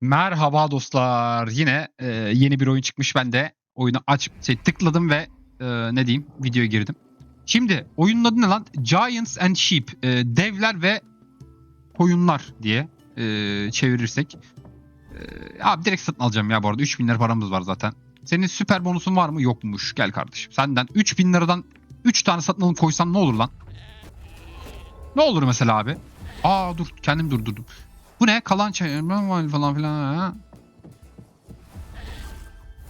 Merhaba dostlar. Yine e, yeni bir oyun çıkmış. Ben de oyunu aç şey, tıkladım ve e, ne diyeyim videoya girdim. Şimdi oyunun adı ne lan? Giants and Sheep. E, devler ve koyunlar diye e, çevirirsek. E, abi direkt satın alacağım ya bu arada. 3000 lira paramız var zaten. Senin süper bonusun var mı? Yokmuş. Gel kardeşim. Senden 3000 liradan 3 tane satın alıp koysam ne olur lan? Ne olur mesela abi? Aa dur kendim durdurdum. Bu ne? Kalan çayırma falan filan. ha?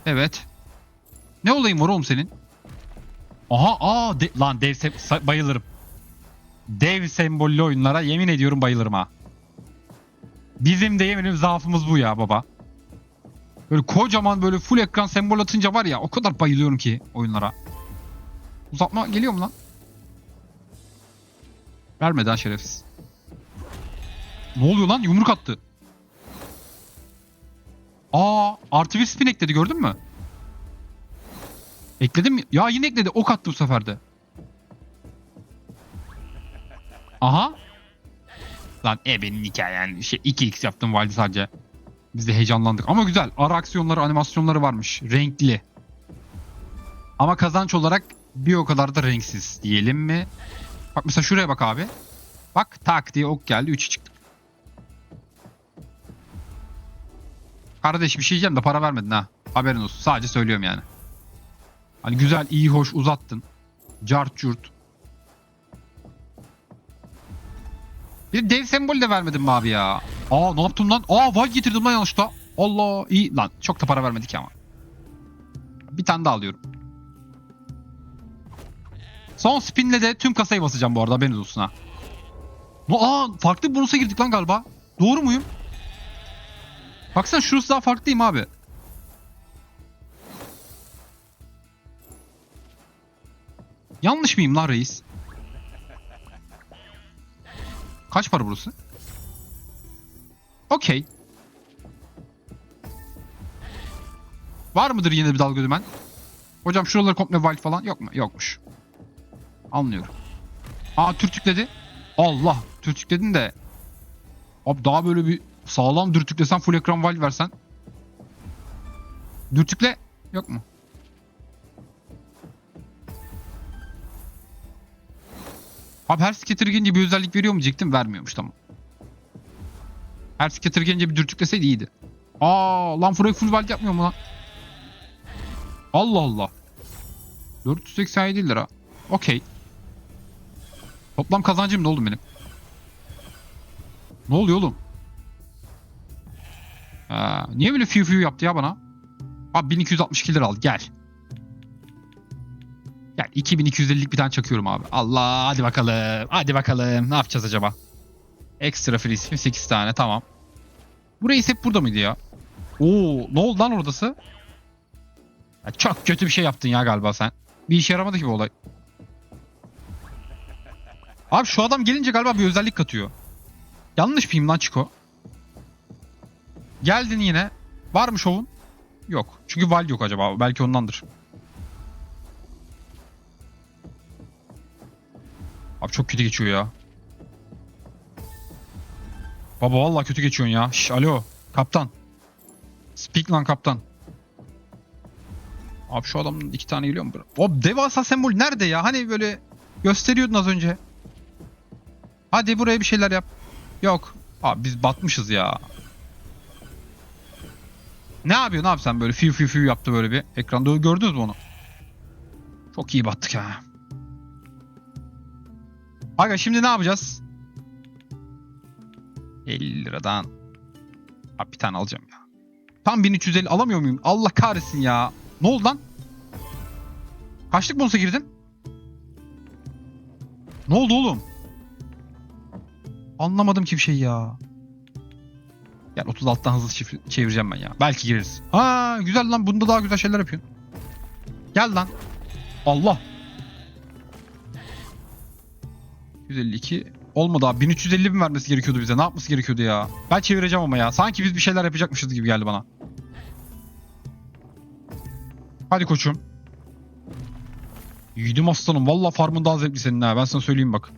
Evet. Ne olayım var oğlum senin? Aha aa de- lan dev sa- bayılırım. Dev sembollü oyunlara yemin ediyorum bayılırım ha. Bizim de yeminim zaafımız bu ya baba. Böyle kocaman böyle full ekran sembol atınca var ya o kadar bayılıyorum ki oyunlara. Uzatma geliyor mu lan? Vermedi ha şerefsiz. Ne oluyor lan? Yumruk attı. Aa, artı bir spin ekledi gördün mü? Ekledim mi? Ya yine ekledi. Ok attı bu sefer de. Aha. Lan e benim hikayen. Şey 2x yaptım valide sadece. Biz de heyecanlandık. Ama güzel. Ara aksiyonları, animasyonları varmış. Renkli. Ama kazanç olarak bir o kadar da renksiz diyelim mi? Bak mesela şuraya bak abi. Bak tak diye ok geldi 3'ü çıktı. Kardeş bir şey diyeceğim de para vermedin ha. Haberin olsun. Sadece söylüyorum yani. Hani güzel, iyi, hoş uzattın. Cart curt. Bir de dev sembol de vermedin mi abi ya? Aa ne yaptım lan? Aa val getirdim lan yanlışta. Allah iyi lan. Çok da para vermedik ama. Bir tane daha alıyorum. Son spinle de tüm kasayı basacağım bu arada haberiniz olsun ha. Aa farklı bonusa girdik lan galiba. Doğru muyum? Baksana şurası daha farklı değil mi abi? Yanlış mıyım lan reis? Kaç para burası? Okey. Var mıdır yine bir dalga dümen? Hocam şuraları komple wild falan yok mu? Yokmuş. Anlıyorum. Aa dürtükledi. Allah dürtükledin de. Abi daha böyle bir sağlam dürtüklesen full ekran wild versen. Dürtükle. Yok mu? Abi her scatter gelince bir özellik veriyor mu diyecektim. Vermiyormuş tamam. Her scatter gelince bir dürtükleseydi iyiydi. Aa lan Frey full wild yapmıyor mu lan? Allah Allah. 487 lira. Okey. Toplam kazancım ne oldu benim? Ne oluyor oğlum? Ha, niye böyle fiu fiu yaptı ya bana? Abi 1262 lira al gel. Gel 2250'lik bir tane çakıyorum abi. Allah hadi bakalım. Hadi bakalım. Ne yapacağız acaba? Ekstra free spin 8 tane tamam. Bu reis hep burada mıydı ya? Oo ne oldu lan oradası? Ya çok kötü bir şey yaptın ya galiba sen. Bir işe yaramadı ki bu olay. Abi şu adam gelince galiba bir özellik katıyor. Yanlış mıyım lan Chico? Geldin yine. Var mı şovun? Yok. Çünkü Val yok acaba. Belki ondandır. Abi çok kötü geçiyor ya. Baba vallahi kötü geçiyorsun ya. Şş, alo. Kaptan. Speak lan kaptan. Abi şu adamın iki tane geliyor mu? O devasa sembol nerede ya? Hani böyle gösteriyordun az önce. Hadi buraya bir şeyler yap. Yok. Abi biz batmışız ya. Ne yapıyor? Ne yapsan böyle fiu fiu fiu yaptı böyle bir ekranda gördünüz mü onu? Çok iyi battık ha. Aga şimdi ne yapacağız? 50 liradan. Abi bir tane alacağım ya. Tam 1350 alamıyor muyum? Allah kahretsin ya. Ne oldu lan? Kaçlık bonusa girdin? Ne oldu oğlum? Anlamadım ki bir şey ya. Gel 36'dan hızlı çevireceğim ben ya. Belki gireriz. Ha güzel lan bunda daha güzel şeyler yapıyorsun. Gel lan. Allah. 152 olmadı abi. 1350 bin vermesi gerekiyordu bize. Ne yapması gerekiyordu ya? Ben çevireceğim ama ya. Sanki biz bir şeyler yapacakmışız gibi geldi bana. Hadi koçum. Yiğidim aslanım. Valla farmın daha zevkli senin ha. Ben sana söyleyeyim bak.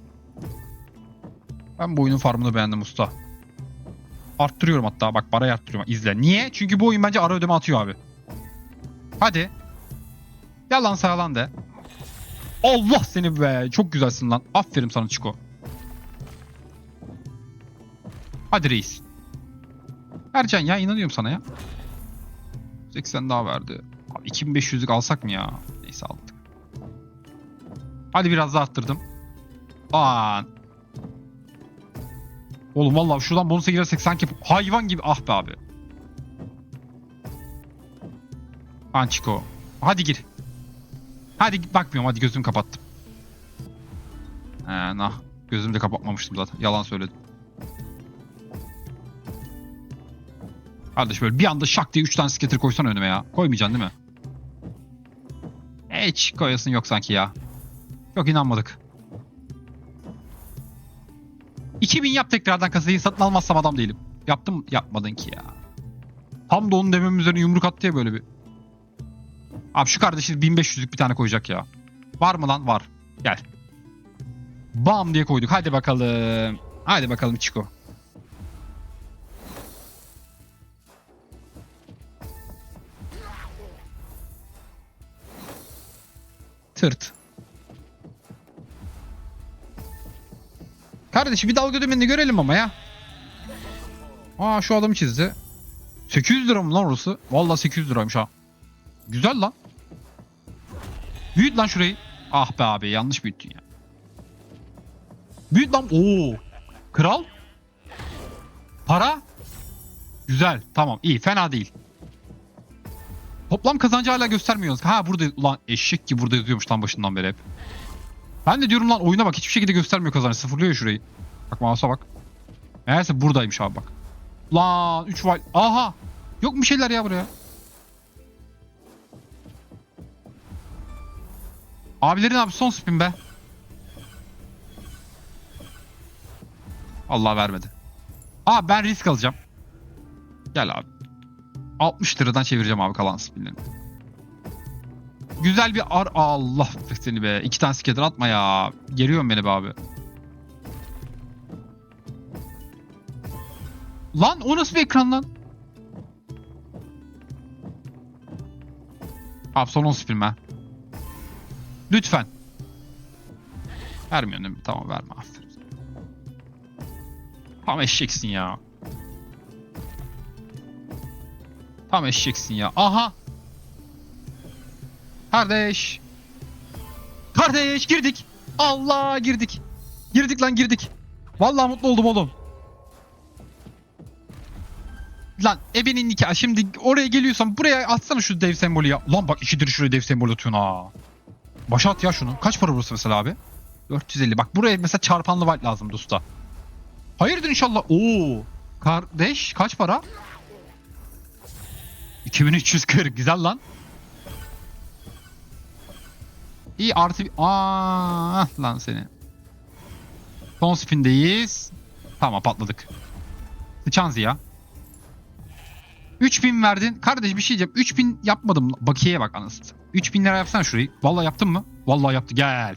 Ben bu oyunun farmını beğendim usta. Arttırıyorum hatta. Bak parayı arttırıyorum. İzle. Niye? Çünkü bu oyun bence ara ödeme atıyor abi. Hadi. Yalan sağlan de. Allah seni be. Çok güzelsin lan. Aferin sana Çiko. Hadi reis. Ercan ya inanıyorum sana ya. 80 daha verdi. Abi 2500'lük alsak mı ya? Neyse aldık. Hadi biraz daha arttırdım. Aa. Oğlum vallahi şuradan bonusa girersek sanki hayvan gibi ah be abi. Ançiko. Hadi gir. Hadi bakmıyorum hadi gözümü kapattım. He nah. Gözümü de kapatmamıştım zaten. Yalan söyledim. Kardeş böyle bir anda şak diye 3 tane skater koysan önüme ya. Koymayacaksın değil mi? Hiç koyasın yok sanki ya. Yok inanmadık. 2000 yap tekrardan kasayı satın almazsam adam değilim. Yaptım yapmadın ki ya. Tam da onun demem üzerine yumruk attı ya böyle bir. Abi şu kardeşi 1500'lük bir tane koyacak ya. Var mı lan? Var. Gel. Bam diye koyduk. Hadi bakalım. Hadi bakalım Chico. Tırt. Kardeşim bir dalga dümenini görelim ama ya. Aa şu adamı çizdi. 800 lira mı lan orası? Vallahi 800 liraymış ha. Güzel lan. Büyüt lan şurayı. Ah be abi yanlış büyüttün ya. Büyüt lan. Oo. Kral. Para. Güzel. Tamam iyi fena değil. Toplam kazancı hala göstermiyoruz. Ha burada ulan eşek gibi burada yazıyormuş lan başından beri hep. Ben de diyorum lan oyuna bak hiçbir şekilde göstermiyor kazancı. Sıfırlıyor şurayı. Bak mouse'a bak. Meğerse buradaymış abi bak. Lan 3 var. Aha. Yok mu şeyler ya buraya? Abilerin abi son spin be. Allah vermedi. Aa ben risk alacağım. Gel abi. 60 liradan çevireceğim abi kalan spinlerini. Güzel bir ar... Allah seni be. İki tane skater atma ya. Geriyorsun beni be abi. Lan o nasıl bir ekran lan? Abi son 10 spin. Lütfen. Vermiyorsun değil mi? Tamam verme aferin. Tam eşeksin ya. Tam eşeksin ya. Aha. Kardeş. Kardeş girdik. Allah girdik. Girdik lan girdik. Vallahi mutlu oldum oğlum. Lan ebenin nikahı şimdi oraya geliyorsan buraya atsana şu dev sembolü ya. Lan bak ikidir şuraya dev sembolü atıyorsun ha. Başa at ya şunu. Kaç para burası mesela abi? 450. Bak buraya mesela çarpanlı white lazım usta. Hayırdır inşallah. Oo. Kardeş kaç para? 2340 güzel lan. İyi artı bir... Aa, lan seni. Son spindeyiz. Tamam patladık. Sıçan ya. 3000 verdin. Kardeş bir şey diyeceğim. 3000 yapmadım. Bakiyeye bak anasını. 3000 lira yapsana şurayı. Vallahi yaptın mı? Vallahi yaptı. Gel.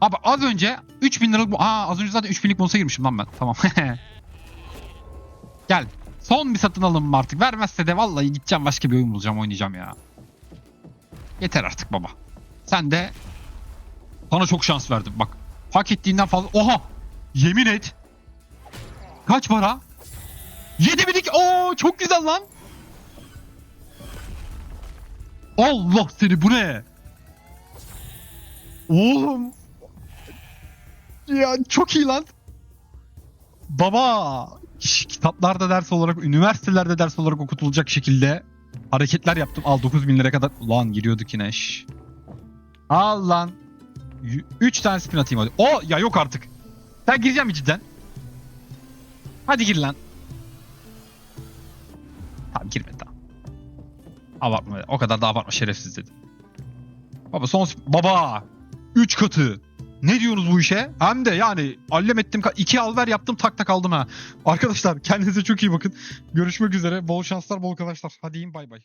Abi az önce 3000 liralık... Aa az önce zaten 3000'lik bonusa girmişim lan ben. Tamam. Gel. Son bir satın alım mı artık? Vermezse de vallahi gideceğim başka bir oyun bulacağım oynayacağım ya. Yeter artık baba. Sen de sana çok şans verdim bak. Hak ettiğinden fazla. Oha! Yemin et. Kaç para? 7000'lik. Oo çok güzel lan. Allah seni bu ne? Oğlum. Ya çok iyi lan. Baba. Şş, kitaplarda ders olarak, üniversitelerde ders olarak okutulacak şekilde hareketler yaptım. Al 9000 lira kadar. Ulan giriyorduk yine. Şş. Al lan. 3 tane spin atayım hadi. O ya yok artık. Sen gireceğim mi cidden? Hadi gir lan. Tamam girme tamam. Abartma. O kadar da abartma şerefsiz dedi. Baba son baba 3 katı. Ne diyorsunuz bu işe? Hem de yani allem ettim. iki al ver yaptım tak tak aldım ha. Arkadaşlar kendinize çok iyi bakın. Görüşmek üzere. Bol şanslar bol kazançlar. Hadi yiyin bay bay.